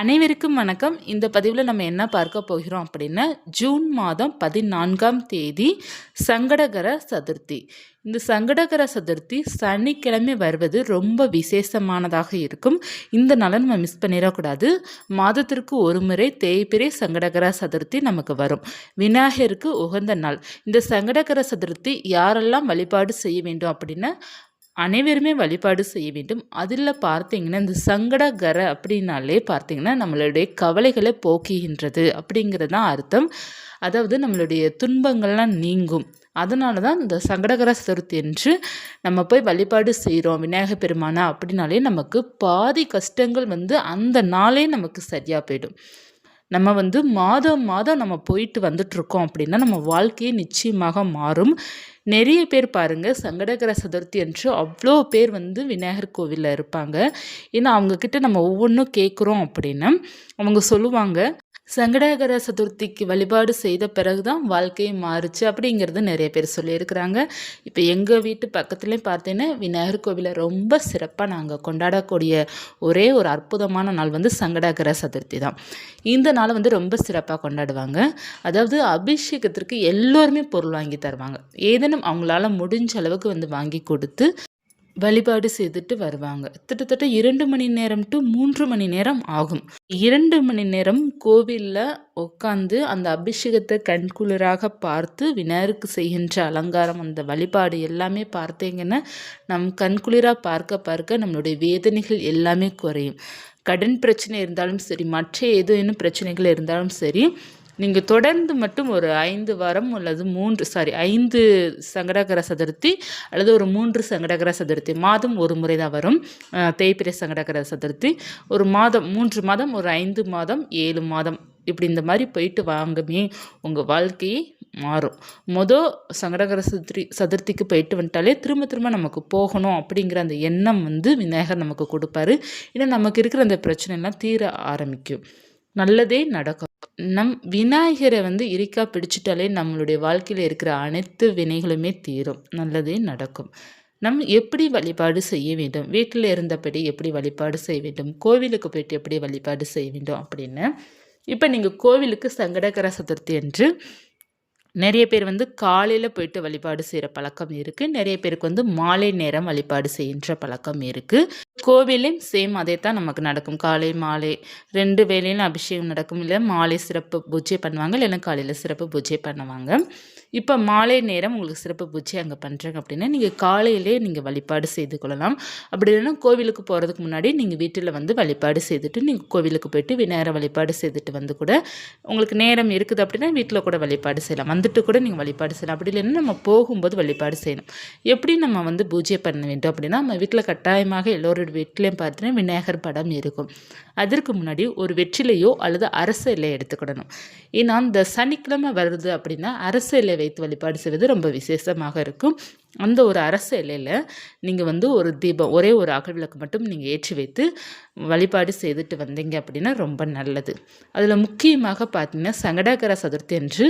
அனைவருக்கும் வணக்கம். இந்த பதிவில் நம்ம என்ன பார்க்க போகிறோம் அப்படின்னா ஜூன் மாதம் பதினான்காம் தேதி சங்கடகர சதுர்த்தி. இந்த சங்கடகர சதுர்த்தி சனிக்கிழமை வருவது ரொம்ப விசேஷமானதாக இருக்கும். இந்த நாளை நம்ம மிஸ் பண்ணிடக்கூடாது. மாதத்திற்கு ஒரு முறை தேய்பிரை சங்கடகர சதுர்த்தி நமக்கு வரும். விநாயகருக்கு உகந்த நாள். இந்த சங்கடகர சதுர்த்தி யாரெல்லாம் வழிபாடு செய்ய வேண்டும் அப்படின்னா அனைவருமே வழிபாடு செய்ய வேண்டும். அதில் பார்த்தீங்கன்னா இந்த சங்கடகர அப்படின்னாலே பார்த்தீங்கன்னா நம்மளுடைய கவலைகளை போக்குகின்றது அப்படிங்கிறது தான் அர்த்தம். அதாவது நம்மளுடைய துன்பங்கள்லாம் நீங்கும். அதனால தான் இந்த சங்கடகர சதுர்த்தி என்று நம்ம போய் வழிபாடு செய்கிறோம் விநாயக பெருமானா அப்படின்னாலே நமக்கு பாதி கஷ்டங்கள் வந்து அந்த நாளே நமக்கு சரியாக போயிடும். நம்ம வந்து மாதம் மாதம் நம்ம போயிட்டு வந்துட்ருக்கோம் அப்படின்னா நம்ம வாழ்க்கையே நிச்சயமாக மாறும். நிறைய பேர் பாருங்கள் சங்கடகர சதுர்த்தி அன்று அவ்வளோ பேர் வந்து விநாயகர் கோவிலில் இருப்பாங்க. ஏன்னா அவங்கக்கிட்ட நம்ம ஒவ்வொன்றும் கேட்குறோம் அப்படின்னா அவங்க சொல்லுவாங்க சங்கடகர சதுர்த்திக்கு வழிபாடு செய்த பிறகு தான் வாழ்க்கையை மாறுச்சு அப்படிங்கிறது நிறைய பேர் சொல்லியிருக்கிறாங்க. இப்போ எங்கள் வீட்டு பக்கத்துலேயும் பார்த்தீங்கன்னா விநாயகர் கோவிலை ரொம்ப சிறப்பாக நாங்கள் கொண்டாடக்கூடிய ஒரே ஒரு அற்புதமான நாள் வந்து சங்கடகர சதுர்த்தி தான். இந்த நாளை வந்து ரொம்ப சிறப்பாக கொண்டாடுவாங்க. அதாவது அபிஷேகத்திற்கு எல்லோருமே பொருள் வாங்கி தருவாங்க. ஏதேனும் அவங்களால முடிஞ்ச அளவுக்கு வந்து வாங்கி கொடுத்து வழிபாடு செய்துட்டு வருவாங்க. கிட்டத்தட்ட இரண்டு மணி நேரம் டு மூன்று மணி நேரம் ஆகும். இரண்டு மணி நேரம் கோவிலில் உட்காந்து அந்த அபிஷேகத்தை கண்குளிராக பார்த்து விநாயகருக்கு செய்கின்ற அலங்காரம் அந்த வழிபாடு எல்லாமே பார்த்தீங்கன்னா நம் கண்குளிராக பார்க்க பார்க்க நம்மளுடைய வேதனைகள் எல்லாமே குறையும். கடன் பிரச்சனை இருந்தாலும் சரி மற்ற ஏதேனும் பிரச்சனைகள் இருந்தாலும் சரி நீங்கள் தொடர்ந்து மட்டும் ஒரு ஐந்து வாரம் அல்லது மூன்று சாரி ஐந்து சங்கடகர சதுர்த்தி அல்லது ஒரு மூன்று சங்கடகர சதுர்த்தி மாதம் ஒரு முறை தான் வரும். தேய்பிரை சங்கடகர சதுர்த்தி. ஒரு மாதம் மூன்று மாதம் ஒரு ஐந்து மாதம் ஏழு மாதம். இப்படி இந்த மாதிரி போயிட்டு வாங்கமே உங்கள் வாழ்க்கையை மாறும். மொதல் சங்கடகர சதுர்த்தி சதுர்த்திக்கு போயிட்டு வந்துட்டாலே திரும்ப திரும்ப நமக்கு போகணும் அப்படிங்கிற அந்த எண்ணம் வந்து விநாயகர் நமக்கு கொடுப்பாரு. ஏன்னா நமக்கு இருக்கிற அந்த பிரச்சனைலாம் தீர ஆரம்பிக்கும். நல்லதே நடக்கும். நம் விநாயகரை வந்து இறுக்கா பிடிச்சிட்டாலே நம்மளுடைய வாழ்க்கையில் இருக்கிற அனைத்து வினைகளுமே தீரும். நல்லதே நடக்கும். நம் எப்படி வழிபாடு செய்ய வேண்டும்? வீட்டில் இருந்தபடி எப்படி வழிபாடு செய்ய வேண்டும்? கோவிலுக்கு போயிட்டு எப்படி வழிபாடு செய்ய வேண்டும் அப்படின்னு. இப்போ நீங்கள் கோவிலுக்கு சங்கடகர சதுர்த்தி என்று நிறைய பேர் வந்து காலையில் போயிட்டு வழிபாடு செய்கிற பழக்கம் இருக்குது நிறைய பேருக்கு வந்து மாலை நேரம் வழிபாடு செய்கின்ற பழக்கம் இருக்குது கோவிலையும் சேம் அதே தான் நமக்கு நடக்கும். காலை மாலை ரெண்டு வேலையிலும் அபிஷேகம் நடக்கும். இல்லை மாலை சிறப்பு பூஜை பண்ணுவாங்க. இல்லைன்னா காலையில் சிறப்பு பூஜை பண்ணுவாங்க. இப்போ மாலை நேரம் உங்களுக்கு சிறப்பு பூஜை அங்கே பண்ணுறாங்க அப்படின்னா நீங்கள் காலையிலே நீங்கள் வழிபாடு செய்து கொள்ளலாம். அப்படி இல்லைன்னா கோவிலுக்கு போகிறதுக்கு முன்னாடி நீங்கள் வீட்டில் வந்து வழிபாடு செய்துட்டு நீங்கள் கோவிலுக்கு போயிட்டு விநாயகர் வழிபாடு செய்துட்டு வந்து கூட உங்களுக்கு நேரம் இருக்குது அப்படின்னா வீட்டில் கூட வழிபாடு செய்யலாம். வந்துட்டு கூட நீங்கள் வழிபாடு செய்யலாம். அப்படி இல்லைன்னா நம்ம போகும்போது வழிபாடு செய்யணும். எப்படி நம்ம வந்து பூஜை பண்ண வேண்டும் அப்படின்னா நம்ம வீட்டில் கட்டாயமாக எல்லோரோட வீட்லேயும் பார்த்தீங்கன்னா விநாயகர் படம் இருக்கும். அதற்கு முன்னாடி ஒரு வெற்றிலையோ அல்லது அரச இலையை எடுத்துக்கிடணும். ஏன்னா இந்த சனிக்கிழமை வருது அப்படின்னா அரச இலை வைத்து வழிபாடு செய்வது ரொம்ப விசேஷமாக இருக்கும். அந்த ஒரு அரசு இலையில் நீங்கள் வந்து ஒரு தீபம் ஒரே ஒரு அகல் விளக்கு மட்டும் நீங்கள் ஏற்றி வைத்து வழிபாடு செய்துட்டு வந்தீங்க அப்படின்னா ரொம்ப நல்லது. அதில் முக்கியமாக பார்த்தீங்கன்னா சங்கடாகர சதுர்த்தி அன்று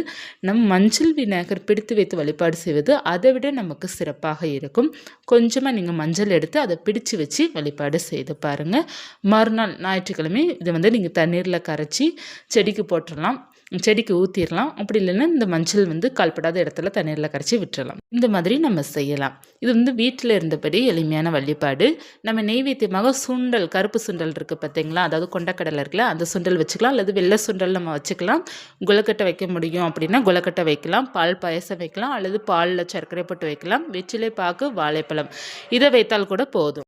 நம் மஞ்சள் விநாயகர் பிடித்து வைத்து வழிபாடு செய்வது அதை விட நமக்கு சிறப்பாக இருக்கும். கொஞ்சமாக நீங்கள் மஞ்சள் எடுத்து அதை பிடிச்சு வச்சு வழிபாடு செய்து பாருங்கள் மறுநாள் ஞாயிற்றுக்கிழமை இதை வந்து நீங்கள் தண்ணீரில் கரைச்சி செடிக்கு போட்டுடலாம். செடிக்கு ஊற்றிடலாம் அப்படி இல்லைன்னா இந்த மஞ்சள் வந்து கால்படாத இடத்துல தண்ணீரில் கரைச்சி விட்டுறலாம். இந்த மாதிரி நம்ம செய்யலாம். இது வந்து வீட்டில் இருந்தபடி எளிமையான வழிபாடு. நம்ம நெய்வேத்தியமாக சுண்டல் கருப்பு சுண்டல் இருக்குது பார்த்தீங்களா அதாவது கொண்டக்கடலை இருக்குல்ல அந்த சுண்டல் வச்சுக்கலாம். அல்லது வெள்ளை சுண்டல் நம்ம வச்சுக்கலாம். குலக்கட்டை வைக்க முடியும் அப்படின்னா குலக்கட்டை வைக்கலாம். பால் பாயசம் வைக்கலாம். அல்லது பாலில் சர்க்கரை போட்டு வைக்கலாம். வெற்றிலை பாக்கு வாழைப்பழம். இதை வைத்தால் கூட போதும்.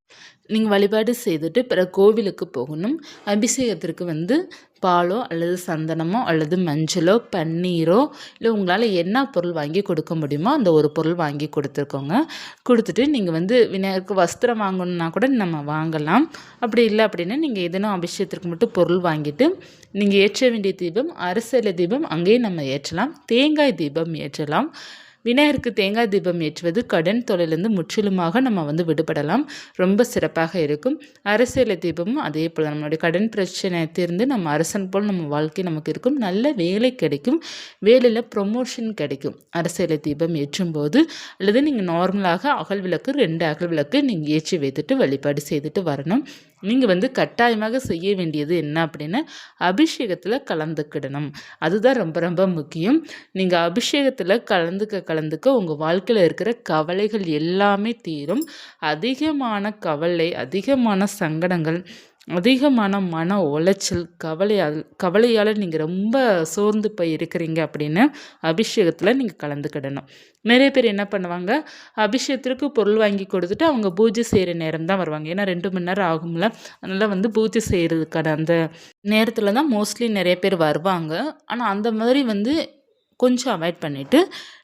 நீங்கள் வழிபாடு செய்துட்டு பிற கோவிலுக்கு போகணும். அபிஷேகத்திற்கு வந்து பாலோ அல்லது சந்தனமோ அல்லது மஞ்சளோ பன்னீரோ இல்லை உங்களால் என்ன பொருள் வாங்கி கொடுக்க முடியுமோ அந்த ஒரு பொருள் வாங்கி கொடுத்துருக்கோங்க கொடுத்துட்டு நீங்கள் வந்து விநாயகருக்கு வஸ்திரம் வாங்கணுன்னா கூட நம்ம வாங்கலாம். அப்படி இல்லை அப்படின்னா நீங்கள் எதனா அபிஷேகத்திற்கு மட்டும் பொருள் வாங்கிட்டு நீங்கள் ஏற்ற வேண்டிய தீபம் அரசியல் தீபம் அங்கேயும் நம்ம ஏற்றலாம். தேங்காய் தீபம் ஏற்றலாம். விநாயகருக்கு தேங்காய் தீபம் ஏற்றுவது கடன் தொலைலேருந்து முற்றிலுமாக நம்ம வந்து விடுபடலாம். ரொம்ப சிறப்பாக இருக்கும். அரசியல் தீபமும் அதே போல் நம்மளுடைய கடன் பிரச்சனை தீர்ந்து நம்ம அரசன் போல் நம்ம வாழ்க்கை நமக்கு இருக்கும். நல்ல வேலை கிடைக்கும். வேலையில் ப்ரொமோஷன் கிடைக்கும். அரசியல் தீபம் ஏற்றும் போது அல்லது நீங்கள் நார்மலாக அகல் விளக்கு ரெண்டு அகல் விளக்கு நீங்கள் ஏற்றி வைத்துட்டு வழிபாடு செய்துட்டு வரணும். நீங்கள் வந்து கட்டாயமாக செய்ய வேண்டியது என்ன அப்படின்னா அபிஷேகத்தில் கலந்துக்கிடணும். அதுதான் ரொம்ப ரொம்ப முக்கியம். நீங்கள் அபிஷேகத்தில் கலந்துக்க கலந்துக்க உங்கள் வாழ்க்கையில் இருக்கிற கவலைகள் எல்லாமே தீரும். அதிகமான கவலை அதிகமான சங்கடங்கள் அதிகமான மன உளைச்சல் கவலையால் கவலையால் நீங்கள் ரொம்ப சோர்ந்து போய் இருக்கிறீங்க அப்படின்னு அபிஷேகத்தில் நீங்கள் கலந்துக்கிடணும். நிறைய பேர் என்ன பண்ணுவாங்க? அபிஷேகத்திற்கு பொருள் வாங்கி கொடுத்துட்டு அவங்க பூஜை செய்கிற நேரம் தான் வருவாங்க. ஏன்னா ரெண்டு மணி நேரம் ஆகும்ல. அதனால் வந்து பூஜை செய்கிறதுக்கான அந்த நேரத்தில் தான் மோஸ்ட்லி நிறைய பேர் வருவாங்க. ஆனால் அந்த மாதிரி வந்து கொஞ்சம் அவாய்ட் பண்ணிவிட்டு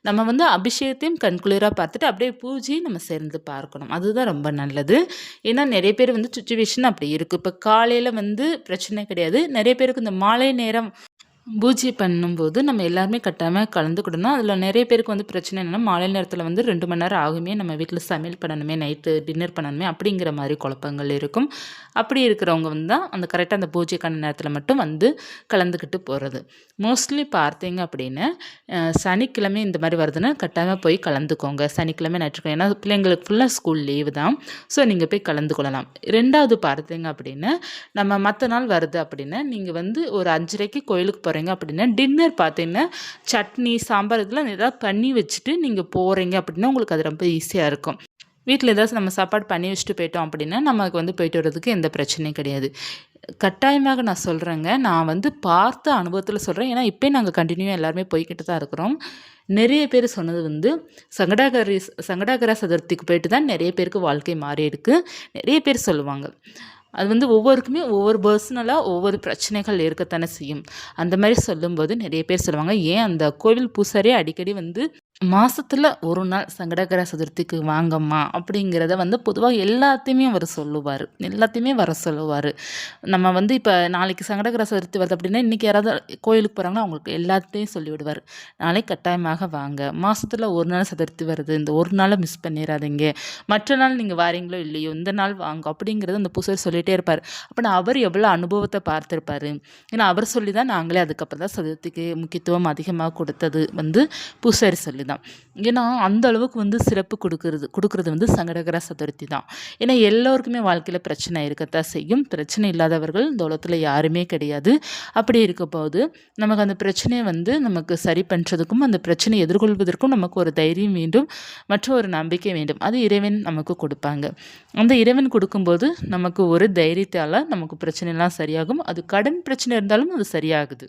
நம்ம வந்து அபிஷேகத்தையும் கண்குளிராக பார்த்துட்டு அப்படியே பூஜையும் நம்ம சேர்ந்து பார்க்கணும். அதுதான் ரொம்ப நல்லது. ஏன்னா நிறைய பேர் வந்து சுச்சுவேஷன் அப்படி இருக்குது இப்போ காலையில் வந்து பிரச்சனை கிடையாது. நிறைய பேருக்கு இந்த மாலை நேரம் பூஜை பண்ணும்போது நம்ம எல்லாருமே கட்டாயமாக கலந்துக்கிடணும். அதில் நிறைய பேருக்கு வந்து பிரச்சனை என்னென்னா மாலை நேரத்தில் வந்து ரெண்டு மணி நேரம் ஆகுமே நம்ம வீட்டில் சமையல் பண்ணணுமே நைட்டு டின்னர் பண்ணணுமே அப்படிங்கிற மாதிரி குழப்பங்கள் இருக்கும். அப்படி இருக்கிறவங்க வந்து தான் அந்த கரெக்டாக அந்த பூஜைக்கான நேரத்தில் மட்டும் வந்து கலந்துக்கிட்டு போகிறது மோஸ்ட்லி பார்த்தீங்க அப்படின்னா சனிக்கிழமை இந்த மாதிரி வருதுன்னா கட்டாயமாக போய் கலந்துக்கோங்க. சனிக்கிழமை ஞாயிற்றுக்கிழமை ஏன்னா பிள்ளைங்களுக்கு ஃபுல்லாக ஸ்கூல் லீவு தான். ஸோ நீங்கள் போய் கலந்து கொள்ளலாம் ரெண்டாவது பார்த்தீங்க அப்படின்னா நம்ம மற்ற நாள் வருது அப்படின்னா நீங்கள் வந்து ஒரு அஞ்சரைக்கு கோயிலுக்கு போகிற போகிறீங்க அப்படின்னா டின்னர் பார்த்தீங்கன்னா சட்னி சாம்பார் இதெல்லாம் ஏதாவது பண்ணி வச்சுட்டு நீங்கள் போகிறீங்க அப்படின்னா உங்களுக்கு அது ரொம்ப ஈஸியாக இருக்கும். வீட்டில் ஏதாவது நம்ம சாப்பாடு பண்ணி வச்சுட்டு போயிட்டோம் அப்படின்னா நமக்கு வந்து போயிட்டு வர்றதுக்கு எந்த பிரச்சனையும் கிடையாது. கட்டாயமாக நான் சொல்கிறேங்க நான் வந்து பார்த்த அனுபவத்தில் சொல்கிறேன் ஏன்னா இப்போ நாங்கள் கண்டினியூ எல்லாருமே போய்கிட்டு தான் இருக்கிறோம். நிறைய பேர் சொன்னது வந்து சங்கடாகரி சங்கடாகர சதுர்த்திக்கு போயிட்டு தான் நிறைய பேருக்கு வாழ்க்கை மாறி இருக்குது நிறைய பேர் சொல்லுவாங்க. அது வந்து ஒவ்வொருக்குமே ஒவ்வொரு பர்சனலாக ஒவ்வொரு பிரச்சனைகள் இருக்கத்தானே செய்யும். அந்த மாதிரி சொல்லும்போது நிறைய பேர் சொல்லுவாங்க ஏன் அந்த கோவில் பூசாரியே அடிக்கடி வந்து மாதத்தில் ஒரு நாள் சங்கடகர சதுர்த்திக்கு வாங்கம்மா அப்படிங்கிறத வந்து பொதுவாக எல்லாத்தையுமே அவர் சொல்லுவார். எல்லாத்தையுமே வர சொல்லுவார். நம்ம வந்து இப்போ நாளைக்கு சங்கடகர சதுர்த்தி வருது அப்படின்னா இன்றைக்கி யாராவது கோயிலுக்கு போகிறாங்கன்னா அவங்களுக்கு எல்லாத்தையும் சொல்லிவிடுவார். நாளைக்கு கட்டாயமாக வாங்க. மாதத்தில் ஒரு நாள் சதுர்த்தி வருது. இந்த ஒரு நாளை மிஸ் பண்ணிடாதீங்க மற்ற நாள் நீங்கள் வாரீங்களோ இல்லையோ இந்த நாள் வாங்க. அப்படிங்கிறத அந்த பூசாரி சொல்லிகிட்டே இருப்பார். அப்படின்னா அவர் எவ்வளோ அனுபவத்தை பார்த்துருப்பார்? ஏன்னா அவர் சொல்லி தான் நாங்களே அதுக்கப்புறம் தான் சதுர்த்திக்கு முக்கியத்துவம் அதிகமாக கொடுத்தது வந்து பூசாரி சொல்லி தான். ஏன்னா அந்த அளவுக்கு வந்து சிறப்பு கொடுக்கறது கொடுக்குறது வந்து சங்கடகர சதுர்த்தி தான். ஏன்னா எல்லோருக்குமே வாழ்க்கையில் பிரச்சனை இருக்கத்தான் செய்யும். பிரச்சனை இல்லாதவர்கள் இந்த உலகத்தில் யாருமே கிடையாது. அப்படி இருக்க போது நமக்கு அந்த பிரச்சனையை வந்து நமக்கு சரி பண்ணுறதுக்கும் அந்த பிரச்சனையை எதிர்கொள்வதற்கும் நமக்கு ஒரு தைரியம் வேண்டும். மற்றும் ஒரு நம்பிக்கை வேண்டும். அது இறைவன் நமக்கு கொடுப்பாங்க. அந்த இறைவன் கொடுக்கும்போது நமக்கு ஒரு தைரியத்தால் நமக்கு பிரச்சனைலாம் சரியாகும். அது கடன் பிரச்சனை இருந்தாலும் அது சரியாகுது.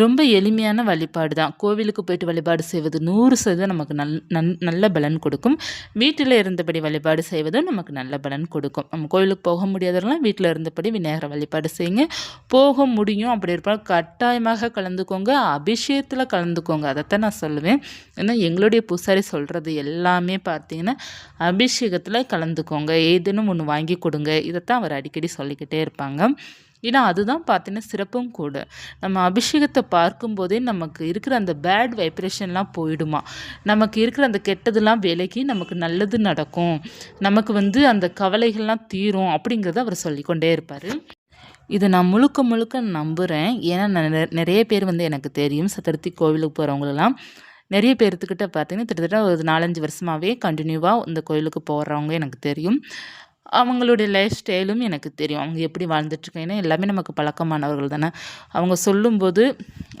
ரொம்ப எளிமையான வழிபாடு தான். கோவிலுக்கு போயிட்டு வழிபாடு செய்வது நூறு சதவீதம் நமக்கு நல் நன் நல்ல பலன் கொடுக்கும். வீட்டில் இருந்தபடி வழிபாடு செய்வதும் நமக்கு நல்ல பலன் கொடுக்கும். நம்ம கோவிலுக்கு போக முடியாதவங்களாம் வீட்டில் இருந்தபடி விநாயகரை வழிபாடு செய்யுங்க. போக முடியும். அப்படி இருப்பால் கட்டாயமாக கலந்துக்கோங்க. அபிஷேகத்தில் கலந்துக்கோங்க. அதைத்தான் நான் சொல்லுவேன். ஏன்னா எங்களுடைய பூசாரி சொல்கிறது எல்லாமே பார்த்தீங்கன்னா அபிஷேகத்தில் கலந்துக்கோங்க. ஏதேனும் ஒன்று வாங்கி கொடுங்க. இதைத்தான் அவர் அடிக்கடி சொல்லிக்கிட்டே இருப்பாங்க. ஏன்னா அதுதான் பார்த்தீங்கன்னா சிறப்பும் கூட. நம்ம அபிஷேகத்தை பார்க்கும்போதே நமக்கு இருக்கிற அந்த பேட் வைப்ரேஷன்லாம் போயிடுமா? நமக்கு இருக்கிற அந்த கெட்டதெல்லாம் விலகி நமக்கு நல்லது நடக்கும். நமக்கு வந்து அந்த கவலைகள்லாம் தீரும் அப்படிங்கிறத அவர் சொல்லிக்கொண்டே இருப்பார். இதை நான் முழுக்க முழுக்க நம்புகிறேன் ஏன்னா நான் நிறைய பேர் வந்து எனக்கு தெரியும். சதுர்த்தி கோவிலுக்கு போகிறவங்களெல்லாம் நிறைய பேர்த்துக்கிட்ட பார்த்தீங்கன்னா கிட்டத்தட்ட ஒரு நாலஞ்சு வருஷமாகவே கண்டினியூவாக இந்த கோயிலுக்கு போகிறவங்க எனக்கு தெரியும். அவங்களுடைய லைஃப் ஸ்டைலும் எனக்கு தெரியும். அவங்க எப்படி வாழ்ந்துட்டுருக்காங்க எல்லாமே நமக்கு பழக்கமானவர்கள் தானே. அவங்க சொல்லும்போது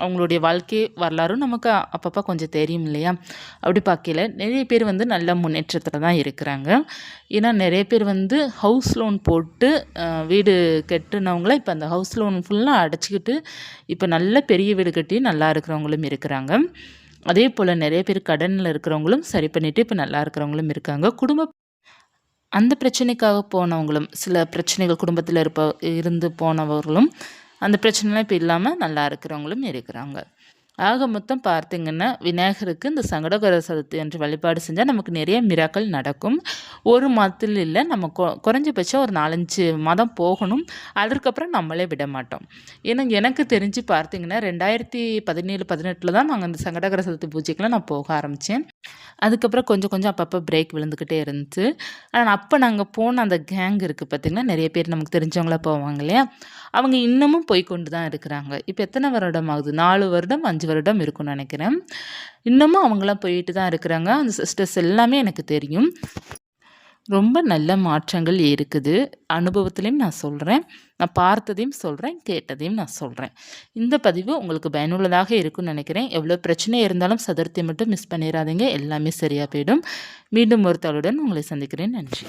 அவங்களுடைய வாழ்க்கை வரலாறும் நமக்கு அப்பப்போ கொஞ்சம் தெரியும் இல்லையா? அப்படி பார்க்கல நிறைய பேர் வந்து நல்ல முன்னேற்றத்தில் தான் இருக்கிறாங்க. ஏன்னா நிறைய பேர் வந்து ஹவுஸ் லோன் போட்டு வீடு கட்டுனவங்கள இப்போ அந்த ஹவுஸ் லோன் ஃபுல்லாக அடைச்சிக்கிட்டு இப்போ நல்ல பெரிய வீடு கட்டி நல்லா இருக்கிறவங்களும் இருக்கிறாங்க. அதே போல் நிறைய பேர் கடனில் இருக்கிறவங்களும் சரி பண்ணிவிட்டு இப்போ நல்லா இருக்கிறவங்களும் இருக்காங்க. குடும்ப அந்த பிரச்சனைக்காக போனவங்களும் சில பிரச்சனைகள் குடும்பத்தில் இருப்ப இருந்து போனவர்களும் அந்த பிரச்சனைலாம் இப்போ இல்லாமல் நல்லா இருக்கிறவங்களும் இருக்கிறாங்க. ஆக மொத்தம் பார்த்திங்கன்னா விநாயகருக்கு இந்த சங்கடகர சதுர்த்தி என்று வழிபாடு செஞ்சால் நமக்கு நிறைய மிராக்கள் நடக்கும். ஒரு மதத்தில் இல்லை நம்ம கொ குறைஞ்சபட்சம் ஒரு நாலஞ்சு மதம் போகணும். அதற்கப்புறம் நம்மளே விட மாட்டோம். ஏன்னா எனக்கு தெரிஞ்சு பார்த்திங்கன்னா ரெண்டாயிரத்தி பதினேழு பதினெட்டில் தான் நாங்கள் அந்த சங்கடகர சதுர்த்தி பூஜைக்கெலாம் நான் போக ஆரம்பித்தேன் அதுக்கப்புறம் கொஞ்சம் கொஞ்சம் அப்பப்போ பிரேக் விழுந்துக்கிட்டே இருந்துச்சு. ஆனால் அப்போ நாங்கள் போன அந்த கேங் இருக்குது பார்த்திங்கன்னா நிறைய பேர் நமக்கு தெரிஞ்சவங்களாக போவாங்க இல்லையா? அவங்க இன்னமும் போய்கொண்டு தான் இருக்கிறாங்க. இப்போ எத்தனை வருடம் ஆகுது? நாலு வருடம் அஞ்சு வருடம் இருக்கும்னு நினைக்கிறேன். இன்னமும் அவங்களாம் போயிட்டு தான் இருக்கிறாங்க. அந்த சிஸ்டர்ஸ் எல்லாமே எனக்கு தெரியும். ரொம்ப நல்ல மாற்றங்கள் இருக்குது. அனுபவத்துலேயும் நான் சொல்கிறேன் நான் பார்த்ததையும் சொல்கிறேன் கேட்டதையும் நான் சொல்கிறேன் இந்த பதிவு உங்களுக்கு பயனுள்ளதாக இருக்கும்னு நினைக்கிறேன். எவ்வளோ பிரச்சனை இருந்தாலும் சதுர்த்தி மட்டும் மிஸ் பண்ணிடாதீங்க எல்லாமே சரியாக போயிடும். மீண்டும் ஒருத்தாளுடன் உங்களை சந்திக்கிறேன். நன்றி.